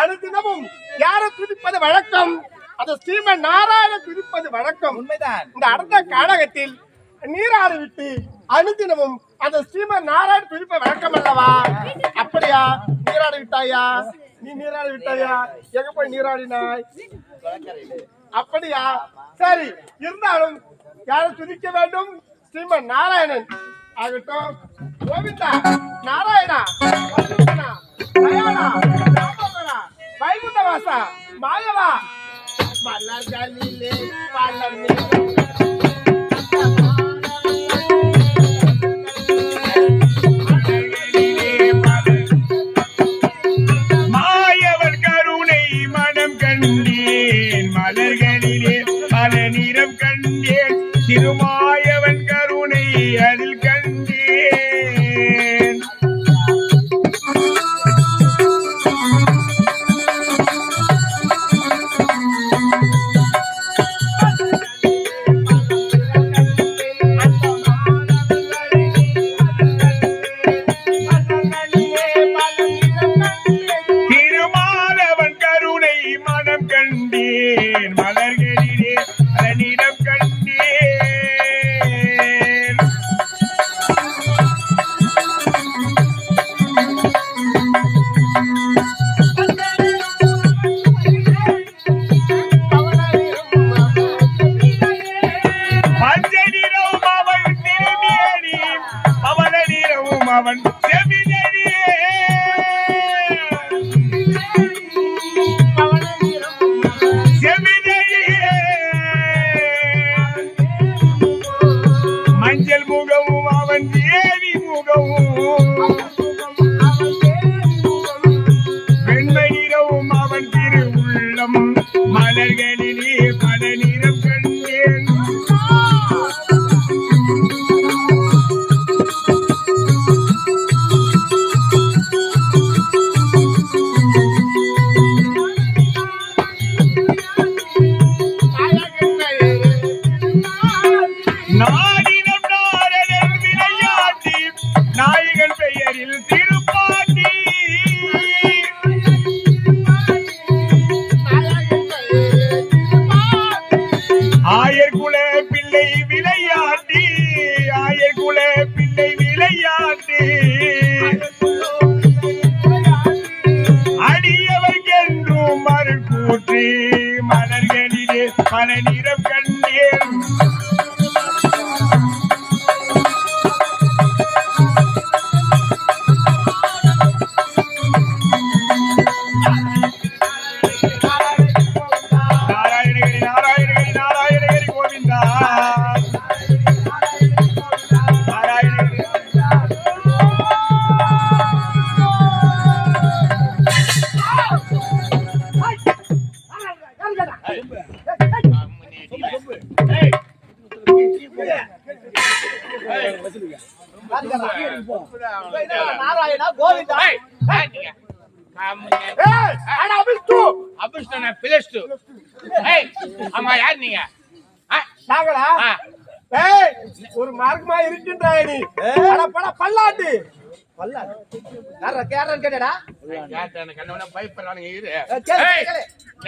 அனுதினமும் யாரை துதிப்பது வழக்கம் அந்த ஸ்ரீமன் நாராயண துதிப்பது வழக்கம் உண்மைதான் இந்த அடுத்த காலகத்தில் நீராறு விட்டு அனுதினமும் அந்த ஸ்ரீமன் நாராயண துதிப்ப வழக்கம் அல்லவா அப்படியா நீராடி விட்டாயா? நீ நீராடி விட்டாயா? எங்க போய் நீராடினாய்? அப்படியா? சரி இருந்தாலும் யாரை துதிக்க வேண்டும்? ஸ்ரீமன் நாராயணன். ஆகட்டும். கோவிந்தா நாராயணா வல்லபனா, வைகுண்டவாசா மாயவா. மலர்களிலே பழனி Energy.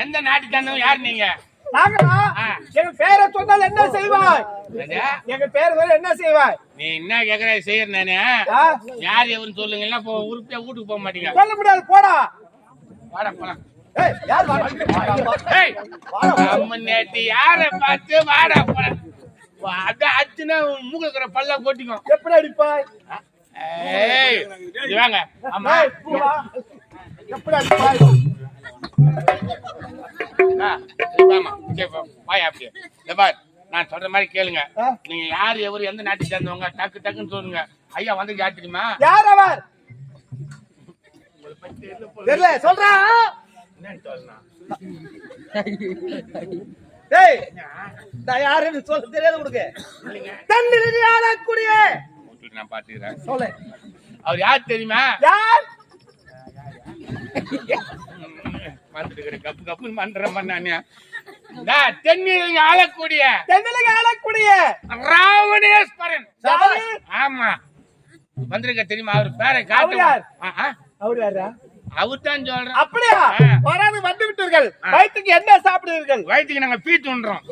எந்த யார் நீங்க? நாங்களா. எங்க பேரை சொன்னால் என்ன செய்வாய்? எங்க பேர் என்ன செய்வாய்? நீ என்ன கேக்குற செய்யற நானு? யார் எவன்னு சொல்லுங்க உருப்பியா வீட்டுக்கு போக மாட்டீங்க. சொல்ல முடியாது போடா. வாடா போலாம் யார் பார்த்து வாடா அதான் அச்சுனா மூக்கு இருக்கிற பல்ல கொட்டிக்கும். எப்படி அடிப்பாய்? இது வாங்க. ஆமா. நான் சொல்ற மாதிரி கேளுங்க? நீங்க யார் எவரு எந்த நாட்டை சேர்ந்தவங்க டக்கு டக்குன்னு சொல்லுங்க. ஐயா வந்து யார் தெரியுமா? யார் அவர்? தெரியல சொல்றா. யாருன்னு சொல்ல தெரியாது உனக்கு. தன்னிலை ஆளக்கூடிய நான் பாத்துக்கிறேன். சொல்லு. அவர் யார் தெரியுமா? யார்? வந்துட்டு கப்பு கப்புன்னு பண்றேன் பண்ணானே இந்த தென்னில் ஆளக்கூடிய தென்னலுக்கு ஆளக்கூடிய ராவணேஸ்வரன்? ஆமா. வந்திருக்க தெரியுமா? அவர் பேரை? காட்டு அவர் யாரா? சொல்றேன். அப்படியா. வராது வந்து விட்டீர்கள். வயிற்றுக்கு என்ன சாப்பிடுவீர்கள்? வயிற்றுக்கு நாங்க பீ துண்டுறோம்.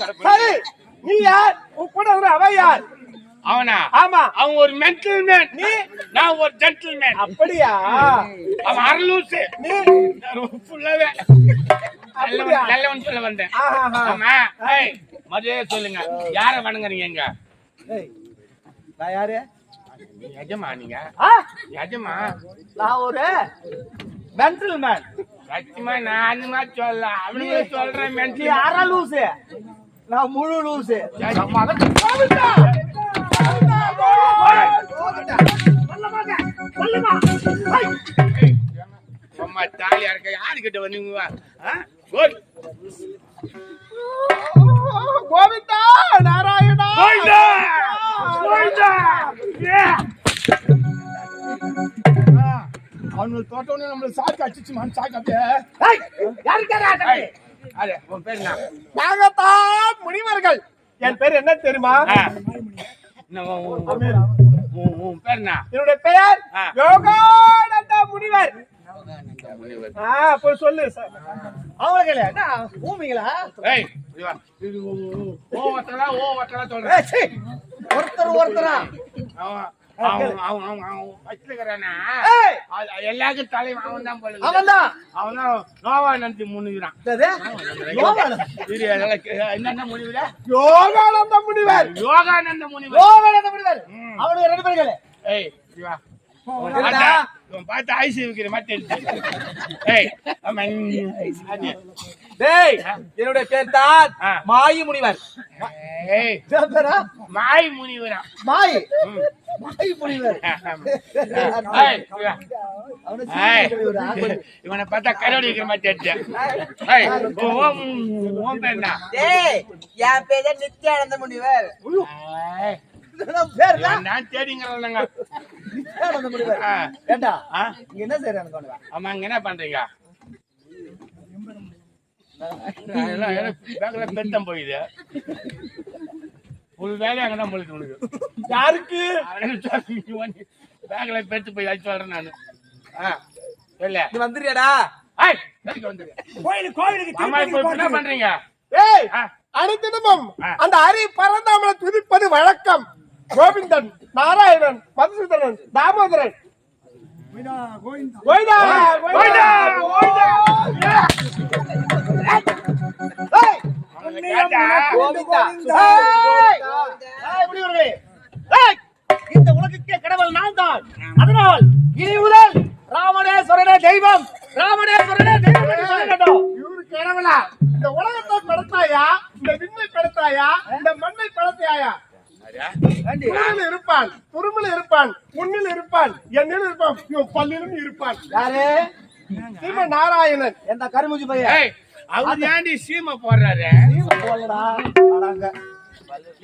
வரப்போகுது. சரி. நீ யார்? உன் கூட ஒரு அவ யார்? அவனா? ஆமா. அவன் ஒரு மென்டல் மேன் நீ? நான் ஒரு ஜென்டில் மேன் அப்படியா? அவன் அரலூசு நீ? ஃபுல்லாவே? நல்லவன் சொல்ல வந்தேன். ஆமா. ஏய் மரியாதை சொல்லுங்க. யார வணங்குறீங்க நான் யாரு? எஜமா நீங்க? எஜமா? நான் ஒரு மென்டல் மேன் சத்தியமா நான் சொல்ல அவனுங்க சொல்றேன் மென்டல் லூசு நான் முழு லூசு. அம்மா தாலியா இருக்க யாருக்கிட்ட வந்தீங்க? ஆ? குட். கோவிந்தா நாராயணா! அவனுக்கு தோட்டவனே நம்மள சாக்கு அடிச்சு மண் சாக்கு அப்படியே. நாங்கத்தான் முனிவர்கள் என் பேர் என்ன தெரியுமா என்னுடைய பெயர். யோகானந்த முனிவர் ஆ போய் சொல்லு இல்ல என்ன சீ. ஒருத்தர் ஒருத்தரா அவன் அவன் அவன் அவன் அவன் எல்லாருக்கும் தலைவன் அவன் தான் போல அவன்தான். அவன் தான் நோவா நந்தி? யோகானந்த என்னென்ன முனிவுல யோகானந்த முனிவர் யோகானந்த முனிவர் யோகானந்த முனிவர். அவனுக்கு ரெண்டு பேர்கள் ஏய் வா. பார்த்தா- ஐஸ் வைக்கிற மாதிரி. ஏய் ஆமா. டேய் என்னுடைய பேர் தான். மாயி முனிவர்? மாய் முனிவரா. மாயி. மாயி முனிவர். இவனை. பார்த்தா கரோடி வைக்கிற மாதிரி என்ன? டேய் என் பேரு நித்யானந்த முனிவர். இவன் பேர் என்ன? இவன் தான் தேடிங்கிறவனுங்க. நித்யானந்த முனிவர் ஆ, ஏண்டா ஆ, நீங்க என்ன செய்யறாங்க தோணுதா ஆமா, இங்க என்ன பண்றீங்க பேக்ல பெத்தம் போயிது. ஒரு வேலையை அங்கதான் போயிட்டு உனக்கு யாருக்கு? பேக்ல பெத்து போய் அது சொல்றேன் நானு. இல்ல நீ வந்துறியாடா? கோயிலுக்கு கோயிலுக்கு பண்றீங்க? ஏய் அனைத்தினமும். அந்த அரி பரந்தாமலை துதிப்பது வழக்கம். கோவிந்தன் நாராயணன் மதுசூதனன் தாமோதரன். கோவிந்தா. கோவிந்தா. இந்த உலகுக்கே கடவுள் நான் தான் அதனால் இனி முதல் ராமணேஸ்வரனே தெய்வம் ராமணேஸ்வரனே தெய்வம் இவரு கடவுளா இந்த உலகத்தை படுத்தாயா இந்த விண்ணை படுத்தாயா இந்த மண்ணை படுத்தாயா துருமில் இருப்பான் துருமில் இருப்பான் உன்னில் இருப்பான் என்னில் இருப்பான் பல்லிலும் இருப்பான் யாரு நாராயணன் எந்த கருமுஜி பையன் அவர் ஏன்டி சீமை போடுறாரு? போடலடா. அடங்க.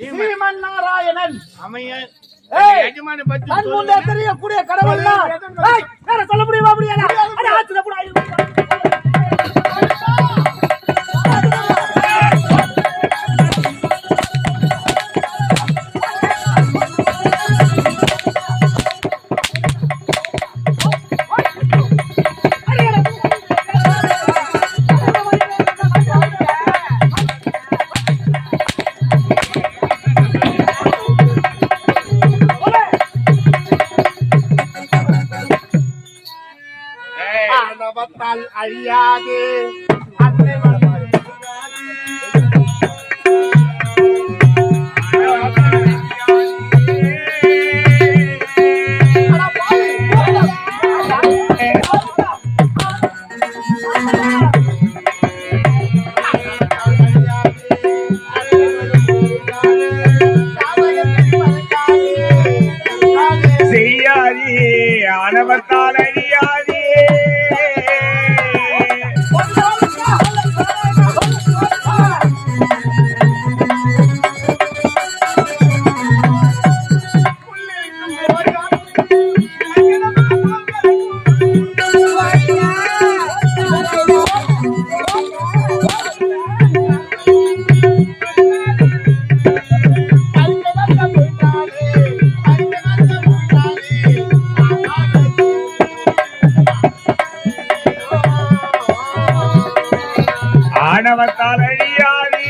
சீமன் நாராயணன். அமையன் தெரியக்கூடிய கடவுள் சொல்ல முடியுமா முடியாதா ஆணவத்தால் அழியாதே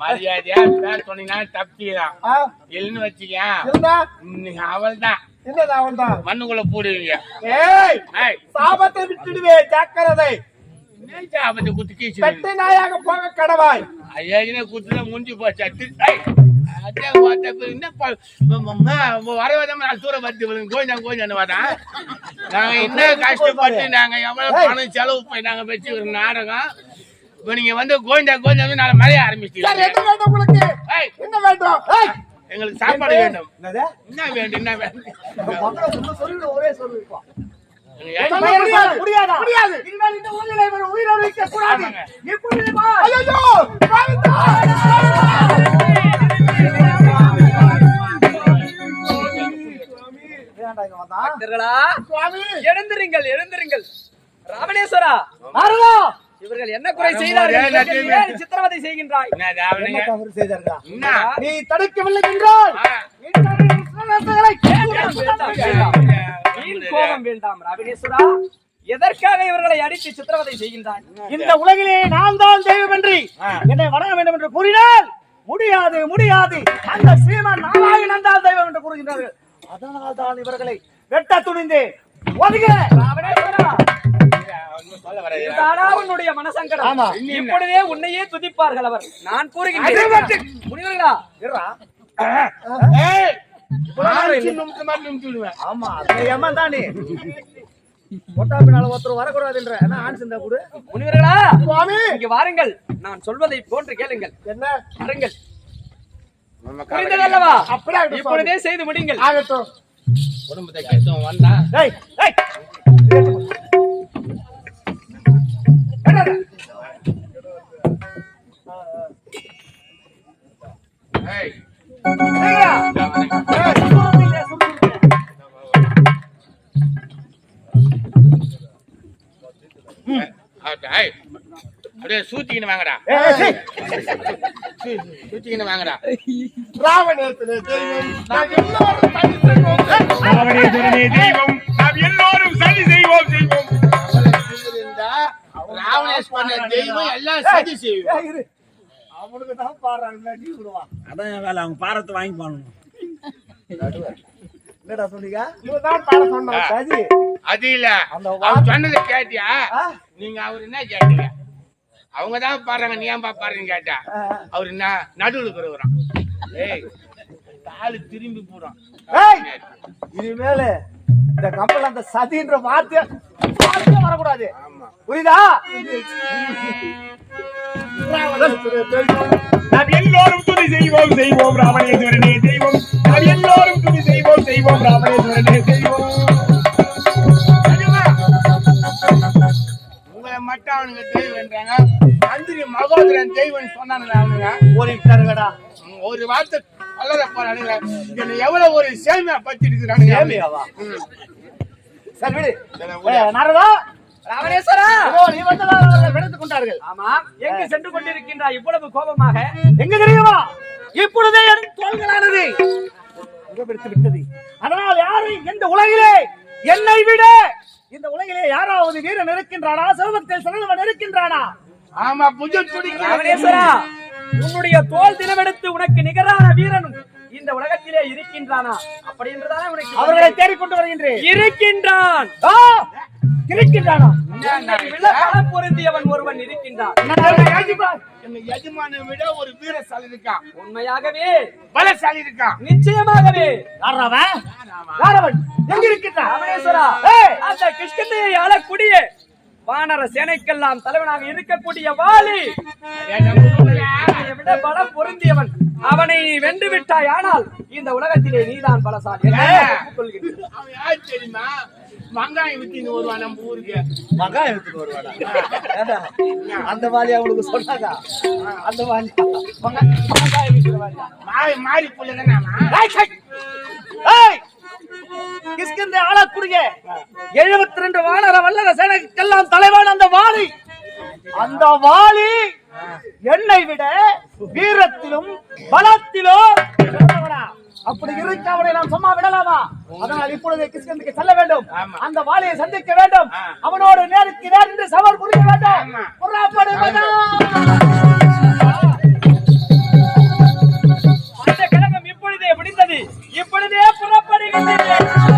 மரியாதையா பேர் சொன்னீங்கன்னா ஆ, இல்லைன்னு வச்சுக்க அவள் தான் தான் மண்ணுக்குள்ள போடுவீங்க. சாபத்தை விட்டுடுவே ஜாக்கிரதை. அப்படி குத்து கீச்சு பெட்டை நாயாக போக கடவாய். ஐயா குத்துல முடிஞ்சு போச்சு? என்ன கஷ்டப்பட்டு நாங்க எவ்வளவு பணம் செலவு பண்ணி நாங்க வச்சு ஒரு நாடகம். இப்ப நீங்க வந்து கோயிந்தா கோயிந்தா நாளை மழைய ஆரம்பிச்சிட்டீங்க. எங்களுக்கு சாப்பாடு வேண்டும்? என்ன வேண்டும்? என்ன வேண்டும்? ஒரே முடியாது. முடியாதா? இனிமேல் இந்த கூடாது. பக்தர்களா சுவாமி. எழுந்திருங்கள் எழுந்திருங்கள். ராமணேஸ்வரா! இவர்கள் என்ன குறை செய்தார்கள் சித்திரவதை செய்கின்றாய்? நீ தடுக்கவில்லை என்றால் கோபம் வேண்டாம்? ராமணேஸ்வரா? எதற்காக இவர்களை அடித்து சித்திரவதை செய்கின்றாய்? இந்த உலகிலே நான் தான் தெய்வம் என்று என்னை வணங்க வேண்டும் என்று கூறினால் முடியாது முடியாது. அந்த ஸ்ரீமன் நாராயணன் தான் தெய்வம் என்று கூறுகின்றார்கள். அதனால் தான் இவர்களை வெட்ட துணிந்து. ஒதுங்க. உன்னுடைய மனசங்கடம். இப்பொழுதே உன்னையே துதிப்பார்கள் அவர். நான் கூறுகின்றேன். முனிவர்களா. ஆமா ஏமா தானே ஒட்டா பின்னால ஒருத்தர் வரக்கூடாதுன்ற. ஆன்ஸ் இருந்தா கூட? முனிவர்களா சுவாமி! இங்க வாருங்கள். நான் சொல்வதை போன்று கேளுங்கள். என்ன? வாருங்கள். புரிந்ததல்லவா. இப்பொழுதே செய்து முடிங்கள். ஆகட்டும். குடும்பத்தை கெடுத்தவன் வந்தா. அப்படியே சூத்திக்கின்னு வாங்கடா. சூத்திக்கின்னு வாங்கடா. ராவணேசனே தெய்வம் நான் எல்லாரும் பணி செய்வோம். ராவணேஸ்வரனே தெய்வம் நாம் எல்லோரும் சரி செய்வோம் செய்வோம் ராவணேஸ்வரன் தெய்வம் எல்லாம் சதி செய்வோம். அவனுக்கு தான் பாடுறாங்க நீ விடுவான் அதான் என் வேலை அவங்க பாரத்தை வாங்கி போகணும் என்னடா சொன்னீங்க இவன் தான் பாட சொன்னான் சதி. அது இல்ல அந்த அவன் சொன்னதை கேட்டியா? ஆ? நீங்க அவர் என்ன கேட்டீங்க? அவங்க தான் பாடுறாங்க நீ ஏன்பா பாடுறீங்க கேட்டா. அவர் என்ன நடுவுல இருக்கிறவரான் ஏய் காலு திரும்பி போறான். ஏய், இனிமேல இந்த கம்பெனில அந்த சதின்ற வார்த்தை வார்த்தையே வரக்கூடாது. புரியுதா? நாம் எல்லோரும் துணி செய்வோம் செய்வோம் ராமணேஸ்வரனே தெய்வம் நாம் எல்லோரும் துணி செய்வோம் செய்வோம் ராமணேஸ்வரனே தெய்வம் உங்களை மட்டும் தெய்வன்றாங்க மகோதரன் தெய்வம் சொன்னானுங்க அவனுங்க. ஒரு வார்த்தை வளர போறானுங்க. என்ன எவ்வளவு ஒரு சேமியா பத்தி இருக்கிறானுங்க சேமியாவா? ம். சரி விடு. சரி, ஏய், நாரதா? ராமணேஸ்வரா இதோ நீ வந்ததால் அவர்கள் வெடித்துக் கொண்டார்கள். ஆமா. எங்கு சென்று கொண்டிருக்கின்றாய் இவ்வளவு கோபமாக? எங்க தெரியுமா? இப்பொழுதே என் தோள்களானது. விட்டது. அதனால் யாரு இந்த உலகிலே என்னை விட இந்த உலகிலே யாராவது வீரன் இருக்கின்றானா? சிவபக்தியில் சிறந்தவன் இருக்கின்றானா? ஆமா புஜ ராமணேஸ்வரா உன்னுடைய தோல் தினமெடுத்து உனக்கு நிகரான வீரனும் இந்த உலகத்திலே இருக்கின்றானா அப்படி என்றுதானே உனக்கு அவர்களை தேடிக்கொண்டு வருகின்றேன். இருக்கின்றான். இருக்கின்றானா? பொருந்தியவன் ஒருவன் இருக்கின்றான். எஜமான விட ஒரு வீரசாலி இருக்கான் உண்மையாகவே. பலசாலி இருக்கான் நிச்சயமாகவே. எங்க இருக்கின்றான் அந்த கிருஷ்ணத்தையை ஆளக்கூடிய வானர சேனைக்கெல்லாம் தலைவனாக இருக்கக்கூடிய வாலி. விட பலம் பொருந்தியவன். அவனை வென்று விட்டாய் ஆனால் இந்த உலகத்திலே நீதான் பலசாலி தெரியுமா? வெங்காயம் வித்தின்னு வருவான் நம்ம ஊருக்கு. மகான் எடுத்துட்டு வருவாடா அந்த வாலி அவனுக்கு சொன்னாங்க அந்த மகான் எடுத்துட்டு வாலியா? மாறி மாறி! ஏய்! கிஷ்கிந்தை ஆளக்கூடிய எழுபத்தி ரெண்டு வானர வல்லர சேனைக்கெல்லாம் தலைவன் அந்த வாலி. அந்த வாலி என்னை விட வீரத்திலும் பலத்திலும் அப்படி இருக்க அவனை நாம் சும்மா விடலாமா? அதனால் இப்பொழுது கிருஷ்ணனுக்கு செல்ல வேண்டும். அந்த வாளியை சந்திக்க வேண்டும். அவனோடு நேருக்கு நேர்ந்து சவால் புரிய வேண்டும். அந்த கிழங்கம் இப்பொழுதே முடிந்தது. இப்பொழுதே புறப்படுகின்றது.